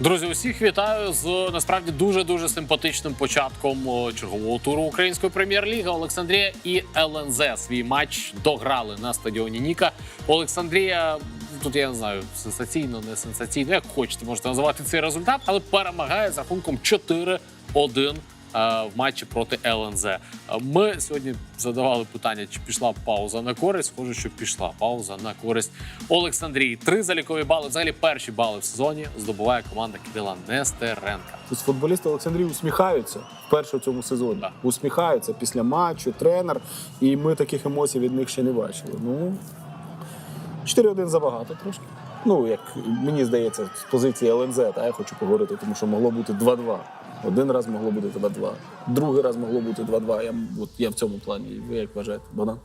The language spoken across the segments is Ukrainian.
Друзі, усіх вітаю з насправді дуже дуже симпатичним початком чергового туру української прем'єр-ліги. Олександрія і ЛНЗ свій матч дограли на стадіоні Ніка. Олександрія тут я не знаю, сенсаційно, не сенсаційно, як хочете, можете називати цей результат, але перемагає з рахунком 4-1 е, в матчі проти ЛНЗ. Е, Ми сьогодні задавали питання, чи пішла пауза на користь. Схоже, що пішла пауза на користь Олександрії. Три залікові бали. Взагалі перші бали в сезоні здобуває команда Кирила Нестеренка. Тобто футболісти Олександрії усміхаються вперше в цьому сезоні. Так. Усміхаються після матчу, тренер. І ми таких емоцій від них ще не бачили. Ну 4-1 забагато трошки. Ну, як мені здається, з позиції ЛНЗ, та я хочу поговорити, тому що могло бути 2-2. Один раз могло бути 2-2, другий раз могло бути 2-2. Я, от, я в цьому плані. Ви як вважаєте, Богдан?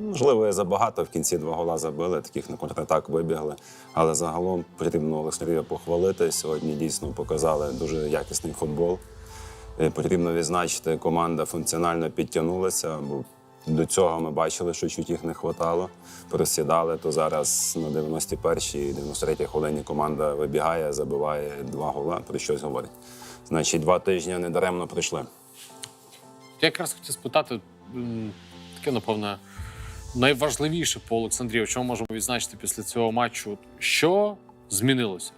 Можливо, забагато в кінці два гола забили, таких на контратак вибігли. Але загалом потрібно Олександрію похвалити. Сьогодні дійсно показали дуже якісний футбол. Е, Потрібно відзначити, команда функціонально підтягнулася, бо до цього ми бачили, що чуть їх не вистачало. Просідали, то зараз на 91-й, 93-й хвилині команда вибігає, забиває два гола, про щось говорить. Значить, два тижні недаремно пройшли. Я якраз хотів спитати таке, напевне, найважливіше по Олександрії, що ми можемо відзначити після цього матчу, що змінилося,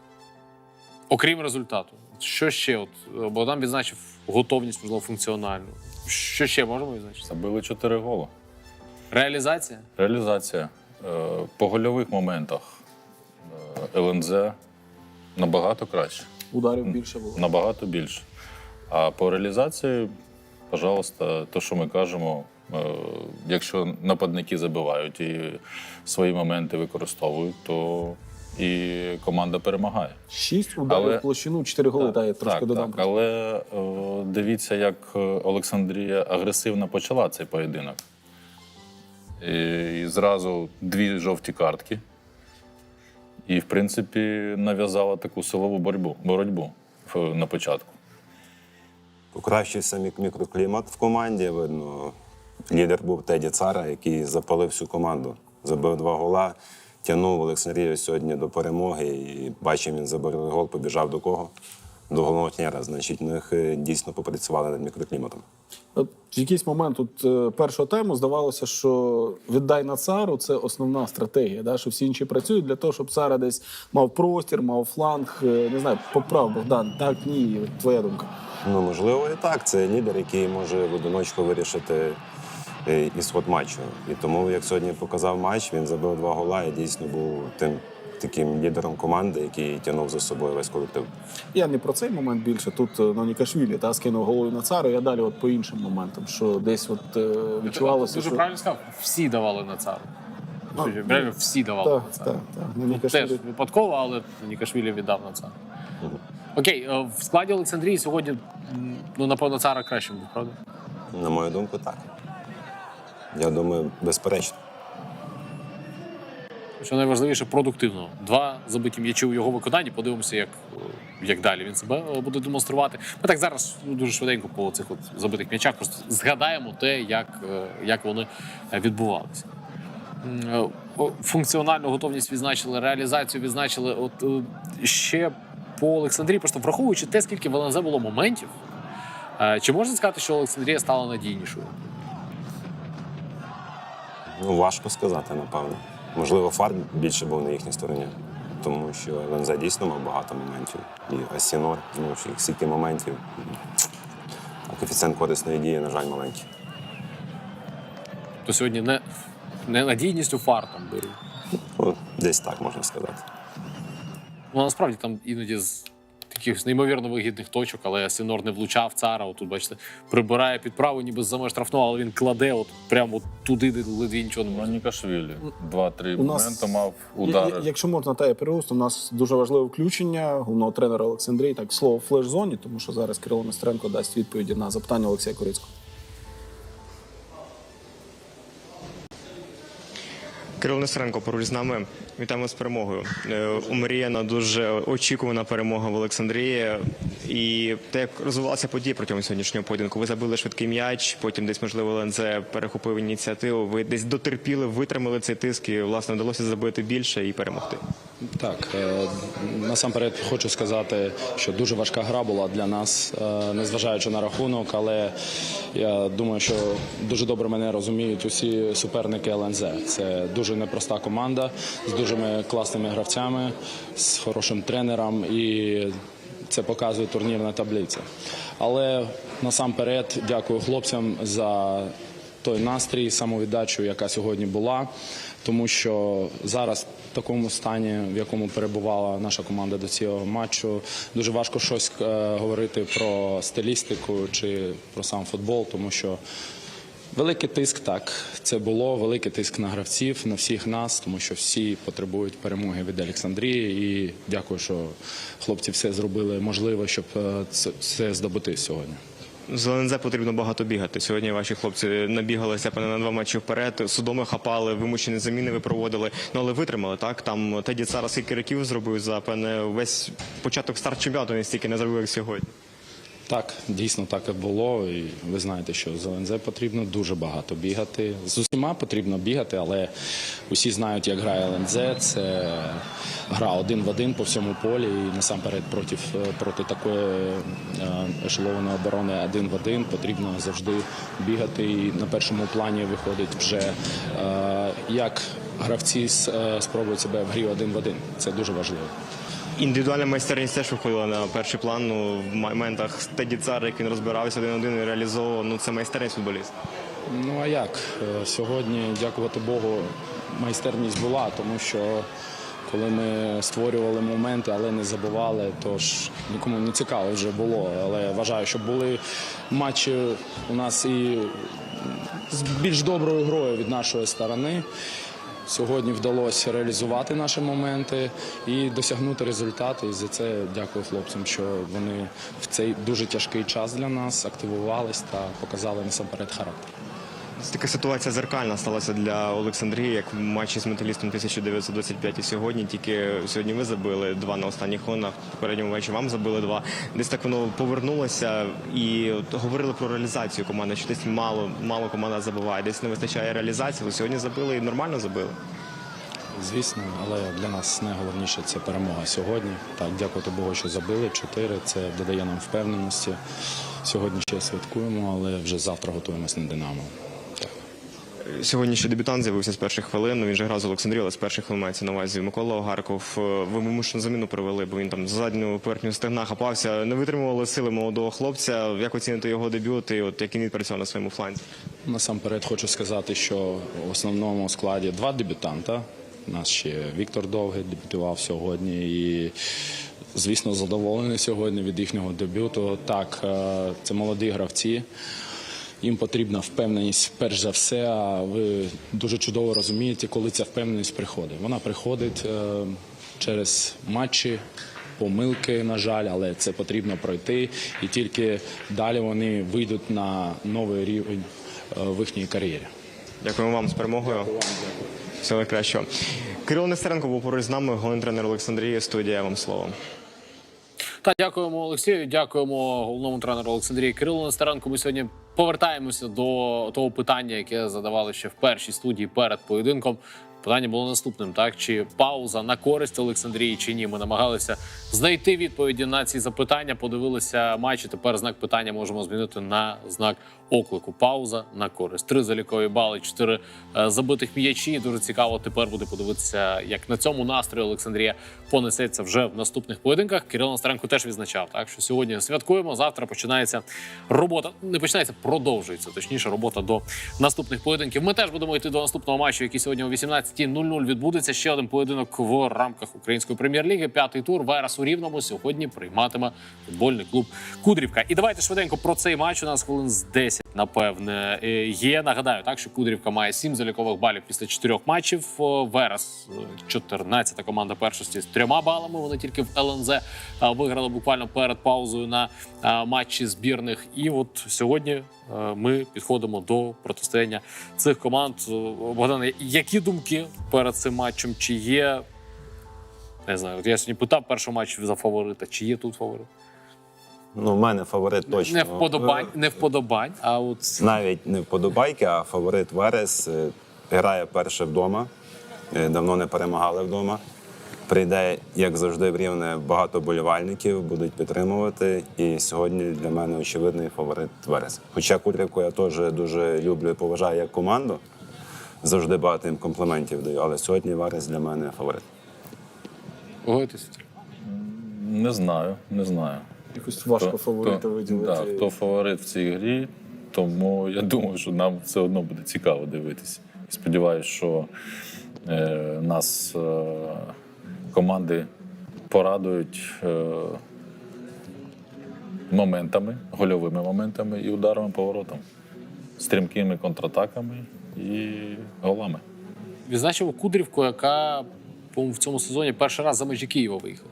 окрім результату. Що ще? От е, Богдан відзначив готовність, можливо, функціональну. Що ще можемо відзначити? Забили 4 голи. Реалізація? Реалізація Е, по гольових моментах е, ЛНЗ набагато краще, Ударів більше було. набагато більше. А по реалізації, пожалуйста, то, що ми кажемо, е, якщо нападники забивають і свої моменти використовують, то і команда перемагає. Шість ударів Але- в площину, 4 голи, та я трошки так, додам. так, але е, дивіться, як е, Олександрія агресивно почала цей поєдинок. І, і зразу дві жовті картки. І, в принципі, нав'язала таку силову боротьбу, боротьбу на початку. Покращився мік- мікроклімат в команді. Видно, лідер був Теді Цара, який запалив всю команду. Забив два гола, тягнув Олександрію сьогодні до перемоги. І бачив, він забив гол, побіжав до кого? До головного тренера. Значить, них е, дійсно попрацювали над мікрокліматом. От в якийсь момент тут е, першого тайму здавалося, що віддай на цару це основна стратегія, да? що всі інші працюють для того, щоб цара десь мав простір, мав фланг. Е, Не знаю, поправ Богдан, так ні, твоя думка. Ну, можливо, і так. Це лідер, який може в одиночку вирішити ісход матчу. І тому, як сьогодні показав матч, він забив два гола і дійсно був тим таким лідером команди, який тягнув за собою весь колектив. Я не про цей момент більше. Тут е, Нонікашвілі та скинув головою на цару. Я далі от по іншим моментам, що десь от е, відчувалося, Дуже що правильно сказав, всі давали на цару. Реально всі давали так, на цару. так, так. Ну, Нонікашвілі. теж випадково, але Нікашвілі віддав на цару. Окей, е, в складі Олександрії сьогодні, ну, напевно, цара кращим був, правда? На мою думку, так. Я думаю, безперечно. Що найважливіше, продуктивно. Два забиті м'ячі у його виконанні. Подивимося, як, як далі він себе е, буде демонструвати. Ми так зараз ну, дуже швиденько по цих от забитих м'ячах просто згадаємо те, як, е, як вони відбувалися. Е, Функціональну готовність відзначили, реалізацію відзначили. От ще по Олександрії, просто враховуючи те, скільки в ЛНЗ було моментів, чи можна сказати, що Олександрія стала надійнішою? Ну, важко сказати, напевно. Можливо, фарт більше був на їхній стороні, тому що Ленза дійсно мав багато моментів. І Асінор, знову ж таки, стільки моментів. А коефіцієнт корисної дії, на жаль, маленький. То сьогодні не, не надійністю фартом беруть. Ну, десь так можна сказати. Ну, насправді там іноді з таких неймовірно вигідних точок, але Сінор не влучав цара. Отут, бачите, прибирає під праву, ніби за меж штрафного, але він кладе от прямо от туди, де ледві нічого не може. Манікашвілі. Два-три моменти мав удари. я- Якщо можна, та я переуст, у нас дуже важливе включення головного тренера Олександрії. Так, слово в флеш-зоні, тому що зараз Кирило Нестеренко дасть відповіді на запитання Олексія Корицького. Кирило Нестеренко поруч з нами. Вітаємо з перемогою. Е, Омріяна дуже очікувана перемога в Олександрії. І те, як розвивалася подія протягом сьогоднішнього поєдинку. Ви забили швидкий м'яч, потім десь, можливо, ЛНЗ перехопив ініціативу. Ви десь дотерпіли, витримали цей тиск і, власне, вдалося забити більше і перемогти. Так, е, насамперед хочу сказати, що дуже важка гра була для нас, е, незважаючи на рахунок, але я думаю, що дуже добре мене розуміють усі суперники ЛНЗ. Це дуже непроста команда з дуже класними гравцями, з хорошим тренером і це показує турнірна таблиця. Але насамперед дякую хлопцям за той настрій, самовіддачу, яка сьогодні була, тому що зараз в такому стані, в якому перебувала наша команда до цього матчу, дуже важко щось е, говорити про стилістику чи про сам футбол, тому що. Великий тиск так це було великий тиск на гравців, на всіх нас, тому що всі потребують перемоги від Олександрії. І дякую, що хлопці все зробили можливе, щоб е, це, здобути сьогодні. З ЛНЗ потрібно багато бігати. Сьогодні ваші хлопці набігалися певно, на два матчі вперед, судоми хапали, вимушені заміни ви проводили. Ну але витримали так. Там Теді Цара скільки років зробив за певне весь початок старт чемпіонату він стільки не зробив, як сьогодні. Так, дійсно так і було. І ви знаєте, що з ЛНЗ потрібно дуже багато бігати. З усіма потрібно бігати, але усі знають, як грає ЛНЗ. Це гра один в один по всьому полі. І насамперед проти, проти такої е, ешелованої оборони один в один потрібно завжди бігати. І на першому плані виходить вже е, як гравці е, спробують себе в грі один в один. Це дуже важливо. Індивідуальна майстерність теж виходила на перший план. Ну, в моментах Теді Цар, як він розбирався один-один і реалізовував. Ну це майстерність футболіст. Ну а як? Е, Сьогодні, дякувати Богу, майстерність була, тому що коли ми створювали моменти, але не забували, то ж нікому не цікаво вже було. Але вважаю, що були матчі у нас і з більш доброю грою від нашої сторони. Сьогодні вдалося реалізувати наші моменти і досягнути результату. І за це дякую хлопцям, що вони в цей дуже тяжкий час для нас активувались та показали насамперед характер. Така ситуація зеркальна сталася для Олександрії, як в матчі з металістом 1925 і сьогодні. Тільки сьогодні ви забили два на останніх хвилинах. В попередньому матчі вам забили два. Десь так воно повернулося і от говорили про реалізацію команди. Що десь мало, мало команда забиває, десь не вистачає реалізації. Але сьогодні забили і нормально забили. Звісно, але для нас найголовніше це перемога сьогодні. Так, дякувати Богу, що забили чотири. Це додає нам впевненості. Сьогодні ще святкуємо, але вже завтра готуємось на Динамо. Сьогодні ще дебютант з'явився з перших хвилин. Він же грав з Олександрії, але з перших хвилин мається на увазі. Микола Огарков. е, Ви вимушену заміну провели, бо він там за задню поверхню стегна хапався. Не витримували сили молодого хлопця. Як оціните його дебют і от як він відпрацював на своєму фланзі? Насамперед хочу сказати, що в основному складі два дебютанта. У нас ще Віктор Довгий дебютував сьогодні і. Звісно, задоволений сьогодні від їхнього дебюту. Так, е, це молоді гравці. Їм потрібна впевненість перш за все. А ви дуже чудово розумієте, коли ця впевненість приходить. Вона приходить е, через матчі, помилки, на жаль, але це потрібно пройти, і тільки далі вони вийдуть на новий рівень е, в їхній кар'єрі. Дякуємо вам з перемогою. Всього найкращого. Кирило Нестеренко був поруч з нами, головний тренер Олександрії. Студія вам слово. Та дякуємо Олексію. Дякуємо головному тренеру Олександрії Кирилу Нестеренку. Ми сьогодні повертаємося до того питання, яке задавали ще в першій студії перед поєдинком. Питання було наступним: так чи пауза на користь Олександрії, чи ні? Ми намагалися знайти відповіді на ці запитання. Подивилися матч. Тепер знак питання можемо змінити на знак оклику. Пауза на користь. Три залікові бали, чотири е, забитих м'ячі. Дуже цікаво тепер буде подивитися, як на цьому настрої Олександрія понесеться вже в наступних поєдинках. Кирило Настренко теж відзначав, так що сьогодні святкуємо. Завтра починається робота. Не починається, продовжується точніше робота до наступних поєдинків. Ми теж будемо йти до наступного матчу, який сьогодні о 18.00 відбудеться. Ще один поєдинок в рамках української прем'єр-ліги. П'ятий тур Верес у Рівному сьогодні прийматиме футбольний клуб Кудрівка. І давайте швиденько про цей матч. У нас хвилин з 10 напевне, е, є. Нагадаю, так що Кудрівка має 7 залікових балів після чотирьох матчів. О, Верес, е, 14-та команда першості з трьома балами. Вони тільки в ЛНЗ е, виграли буквально перед паузою на е, матчі збірних. І от сьогодні е, ми підходимо до протистояння цих команд. Е, Богдане, які думки перед цим матчем? Чи є не знаю, от я сьогодні питав перший матч за фаворита, чи є тут фаворит? Ну, в мене фаворит точно. Не вподобань, не вподобань, а от Навіть не вподобайки, а фаворит Верес е, грає перше вдома. Е, Давно не перемагали вдома. Прийде, як завжди, в рівне багато болівальників, будуть підтримувати. І сьогодні для мене очевидний фаворит Верес. Хоча Кудрівку я теж дуже люблю і поважаю як команду. Завжди багато їм компліментів даю. Але сьогодні Верес для мене фаворит. погодитися. Не знаю, не знаю. Якось важко Хто- фаворита хто- виділити. Да, хто фаворит в цій грі, тому я думаю, що нам все одно буде цікаво дивитися. Сподіваюсь, що е, нас е, команди порадують е, моментами, гольовими моментами і ударами поворотом, стрімкими контратаками і голами. Відзначимо Кудрівку, яка по-моєму, в цьому сезоні перший раз за межі Києва виїхала.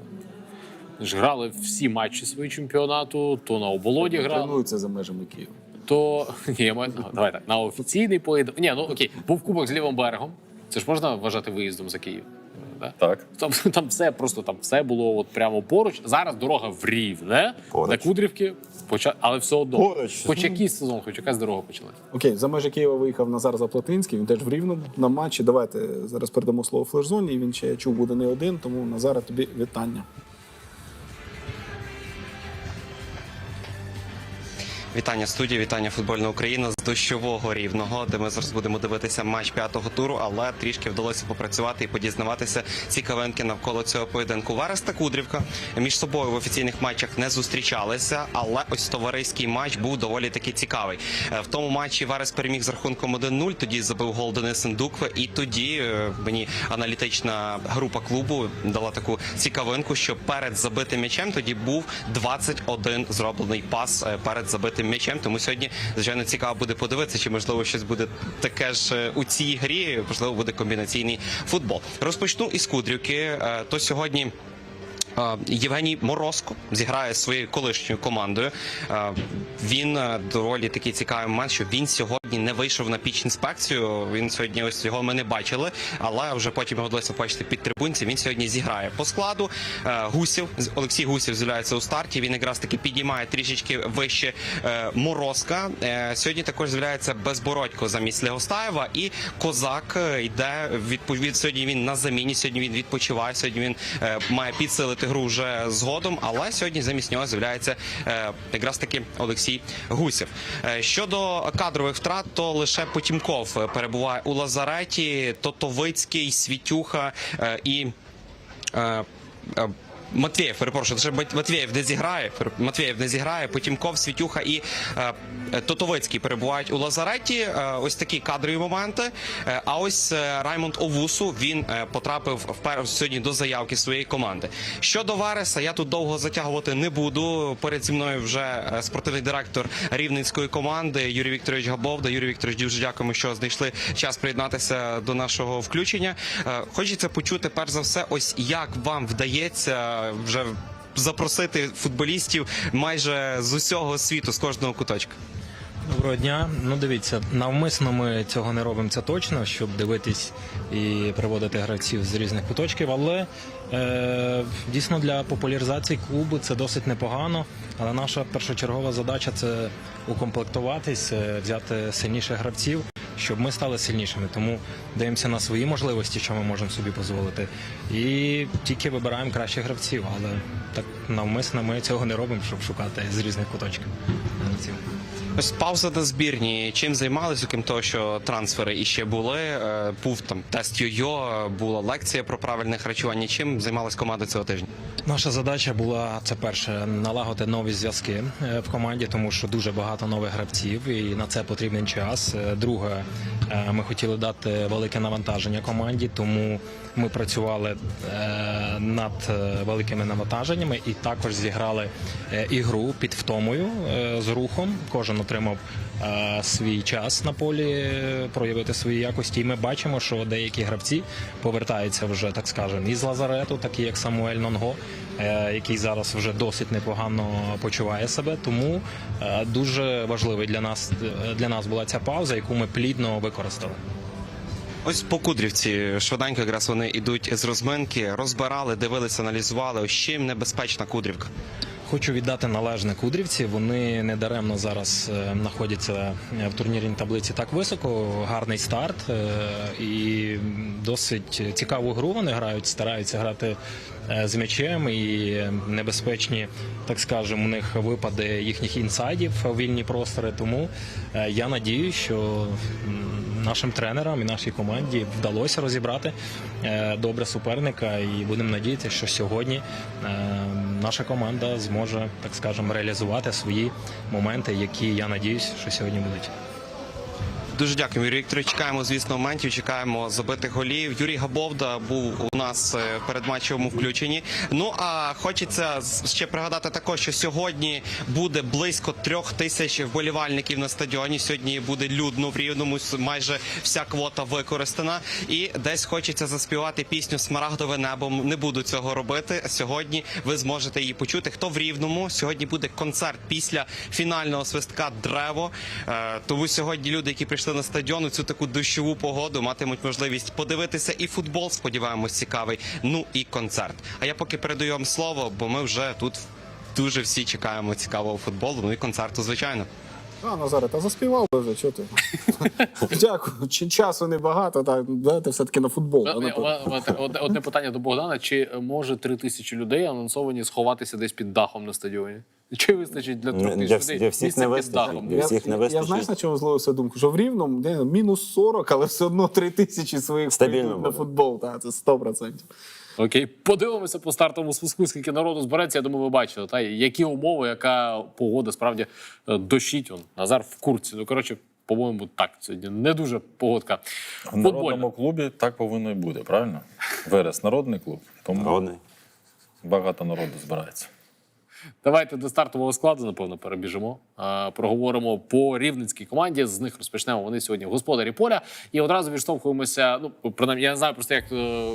Ж грали всі матчі свого чемпіонату, то на оболоді грали, Тренуються за межами Києва. то ні, я маю ну, давай так, на офіційний поєдинок. Ні, ну окей, був кубок з лівим берегом. Це ж можна вважати виїздом за Київ. Да? Так. Там, там все просто там все було от прямо поруч. Зараз дорога в рівне Поруч. на Кудрівки, поча... але все одно. Поруч. Хоч якийсь сезон, хоч якась дорога почалась. Окей, за межі Києва виїхав Назар Заплатинський, він теж в Рівному на матчі. Давайте зараз передамо слово флеш-зоні. і Він ще я чув буде не один, тому Назара тобі вітання. Вітання студії, вітання футбольна Україна дощового рівного, де ми зараз будемо дивитися матч п'ятого туру, але трішки вдалося попрацювати і подізнаватися цікавинки навколо цього поєдинку. Варес та Кудрівка між собою в офіційних матчах не зустрічалися, але ось товариський матч був доволі таки цікавий. Е, В тому матчі Варес переміг з рахунком 1-0, Тоді забив гол Денис Індукве, і тоді е, мені аналітична група клубу дала таку цікавинку, що перед забитим м'ячем тоді був 21 зроблений пас е, перед забитим м'ячем. Тому сьогодні, звичайно, цікаво буде подивитися, чи можливо щось буде таке ж е, у цій грі. Можливо, буде комбінаційний футбол. Розпочну із Кудрівки. Е, То сьогодні. Євгеній Морозко зіграє зі своєю колишньою командою. Він е, доволі такий цікавий момент, що він сьогодні не вийшов на піч інспекцію. Він сьогодні ось його ми не бачили, але вже потім його вдалося побачити під трибунці. Він сьогодні зіграє по складу. Е, Гусів Олексій Гусів з'являється у старті. Він якраз таки підіймає трішечки вище е, Морозка. Сьогодні також з'являється Безбородько замість Легостаєва і Козак йде відповідь. Сьогодні він на заміні. Сьогодні він відпочиває. Сьогодні він має підсилити гру вже згодом. Але сьогодні замість нього з'являється е, якраз таки Олексій Гусів. Е, Щодо кадрових втрат, то лише Потімков е, перебуває у лазареті, Тотовицький, Світюха і. Матвєєв, перепрошую, лише Мат- Матвєєв не зіграє. Матвєєв не зіграє. Потімков, Світюха і е, Тотовицький перебувають у лазареті. Е, ось такі кадрові моменти. Е, а ось е, Раймонд Овусу він е, потрапив впер сьогодні до заявки своєї команди. Щодо Вареса, я тут довго затягувати не буду. Поряд зі мною вже е, спортивний директор рівненської команди Юрій Вікторович Габовда. Юрій Вікторович, дуже дякуємо, що знайшли час приєднатися до нашого включення. Е, Хочеться почути перш за все, ось як вам вдається вже запросити футболістів майже з усього світу, з кожного куточка. Доброго дня. Ну дивіться, навмисно ми цього не робимо це точно, щоб дивитись і приводити гравців з різних куточків. Але е, дійсно для популяризації клубу це досить непогано. Але наша першочергова задача це укомплектуватись, е, взяти сильніших гравців, щоб ми стали сильнішими. Тому дивимося на свої можливості, що ми можемо собі дозволити, і тільки вибираємо кращих гравців. Але так навмисно ми цього не робимо, щоб шукати з різних куточків гравців. Ось пауза на збірні. Чим займалися, окрім того, що трансфери іще були. Е, Був там тест йо-йо, була лекція про правильне харчування. Чим займалась команда цього тижня? Наша задача була це перше налагодити нові зв'язки е, в команді, тому що дуже багато нових гравців, і на це потрібен час. Е, Друге, ми хотіли дати велике навантаження команді, тому ми працювали над великими навантаженнями і також зіграли ігру під втомою з рухом. Кожен отримав е, свій час на полі е, проявити свої якості. І ми бачимо, що деякі гравці повертаються вже, так скажемо, із лазарету, такі як Самуель Нонго, е, який зараз вже досить непогано почуває себе. Тому е, дуже важливий для нас для нас була ця пауза, яку ми плідно використали. Ось по Кудрівці швиденько якраз вони йдуть з розминки, розбирали, дивилися, аналізували. Ось чим небезпечна Кудрівка. Хочу віддати належне Кудрівці. Вони недаремно зараз е, знаходяться е, в турнірній таблиці так високо. Гарний старт е, і досить цікаву гру вони грають, стараються грати з м'ячем і небезпечні, так скажемо, у них випади їхніх інсайдів вільні простори. Тому е, я надію, що нашим тренерам і нашій команді вдалося розібрати е, добре суперника, і будемо надіятися, що сьогодні е, наша команда зможе, так скажемо, реалізувати свої моменти, які я надіюсь, що сьогодні будуть. Дуже дякуємо, Юрій Вікторович. Чекаємо, звісно, моментів, чекаємо забитих голів. Юрій Габовда був у нас е, перед матчевому включенні. Ну а хочеться ще пригадати також, що сьогодні буде близько трьох тисяч вболівальників на стадіоні. Сьогодні буде людно в рівному. Майже вся квота використана. І десь хочеться заспівати пісню Смарагдове небо. Не буду цього робити. Сьогодні ви зможете її почути. Хто в рівному? Сьогодні буде концерт після фінального свистка Древо. Е, Тому сьогодні люди, які прийшли на стадіон у цю таку дощову погоду, матимуть можливість подивитися і футбол. Сподіваємось, цікавий. Ну і концерт. А я поки передаю вам слово, бо ми вже тут дуже всі чекаємо цікавого футболу. Ну і концерту, звичайно. А, Назаре, та заспівав би вже, чого ти? Дякую. Чи- Часу небагато, так давайте все-таки на футбол. Одне питання до Богдана: чи може три тисячі людей анонсовані сховатися десь під дахом на стадіоні? Чи вистачить для трьох Для тисяч вс- людей? для всіх місця не під вистачить. дахом? Для всіх не я, вистачить. знаєш, на чому зловився думку? Що в Рівному де, мінус 40, але все одно 3 тисячі своїх Стабільно прийдуть на буде. футбол. Так, це 100%. Окей, подивимося по стартовому списку, скільки народу збереться. Я думаю, ви бачили, та які умови, яка погода справді е, дощить. Он Назар в курці. Ну коротше, по-моєму, так сьогодні не дуже погодка. В Футбольна. народному клубі так повинно і буде, правильно? Верес народний клуб, тому Народний. багато народу збирається. Давайте до стартового складу, напевно, перебіжимо. Е, Проговоримо по рівненській команді. З них розпочнемо. Вони сьогодні господарі поля. І одразу відштовхуємося. Ну, принаймні, я не знаю просто, як е,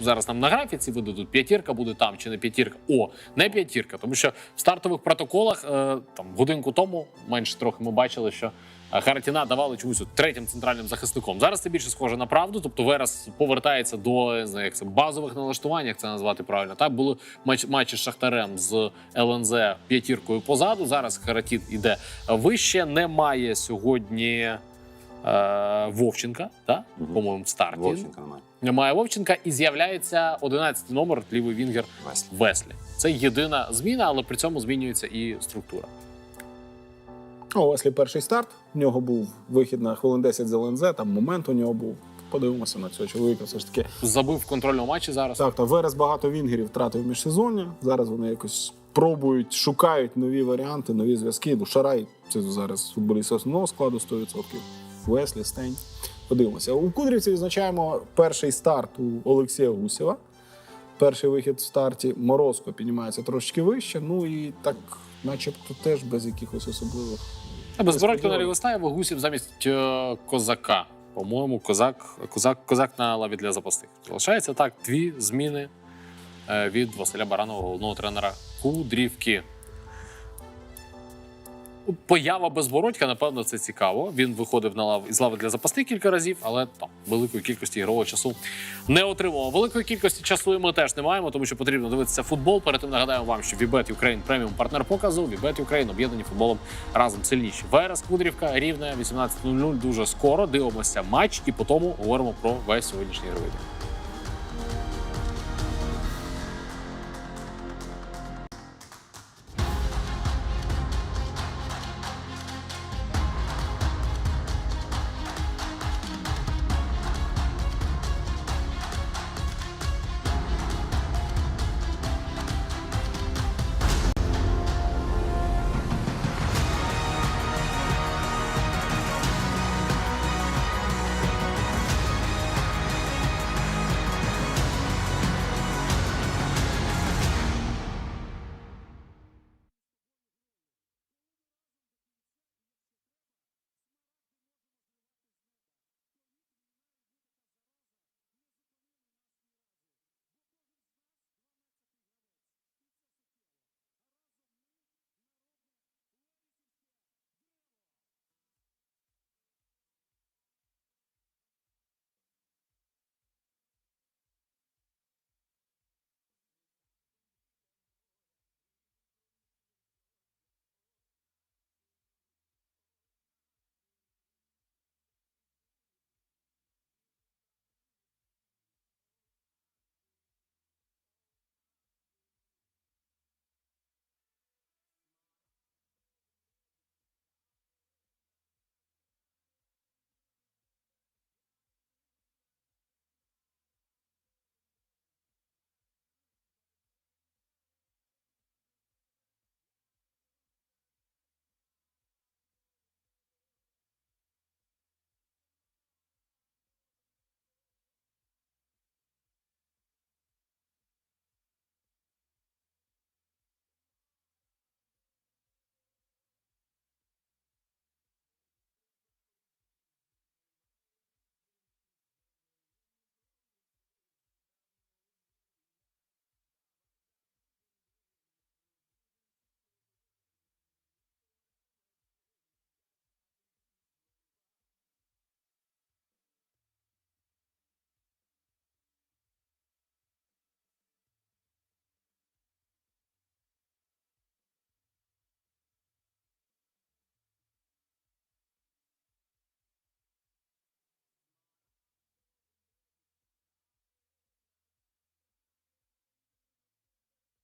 зараз нам на графіці видадуть. П'ятірка буде там чи не п'ятірка. О, не п'ятірка. Тому що в стартових протоколах е, там годинку тому менше трохи ми бачили, що. е, Харатіна давали чомусь третім центральним захисником. Зараз це більше схоже на правду. Тобто Верес повертається до знаю, як це базових налаштувань, як це назвати правильно. Так були матч, матчі з Шахтарем з ЛНЗ п'ятіркою позаду. Зараз Харатін іде вище. Немає сьогодні е, Вовченка, так? Мгм. по-моєму, в старті. Вовченка немає. Немає Вовченка і з'являється 11 номер лівий вінгер Веслі. Веслі. Це єдина зміна, але при цьому змінюється і структура. О, Веслі перший старт. В нього був вихід на хвилин 10 з ЛНЗ, там момент у нього був. Подивимося на цього чоловіка. Все ж таки. Забив в контрольному матчі зараз. Так, та Верес багато вінгерів втратив міжсезоння. Зараз вони якось пробують, шукають нові варіанти, нові зв'язки. Ну, Шарай це зараз футболіст основного складу 100%. Веслі, Стень. Подивимося. У Кудрівці відзначаємо перший старт у Олексія Гусєва. Перший вихід в старті. Морозко піднімається трошки вище. Ну і так, начебто, теж без якихось особливих. А Безбородько на лівоставі, Гусів замість е, козака. По-моєму, козак, козак, козак на лаві для запасних. Залишається так дві зміни е, від Василя Баранова, головного тренера Кудрівки. Поява безбородька, напевно, це цікаво. Він виходив на лав із лави для запасних кілька разів, але там великої кількості ігрового часу не отримував. Великої кількості часу ми теж не маємо, тому що потрібно дивитися футбол. Перед тим нагадаємо вам, що Вібет Україн преміум партнер показу. Вібет Україн об'єднані футболом разом сильніші. Верес Кудрівка рівне 18.00 дуже скоро. Дивимося матч і по тому говоримо про весь сьогоднішній день.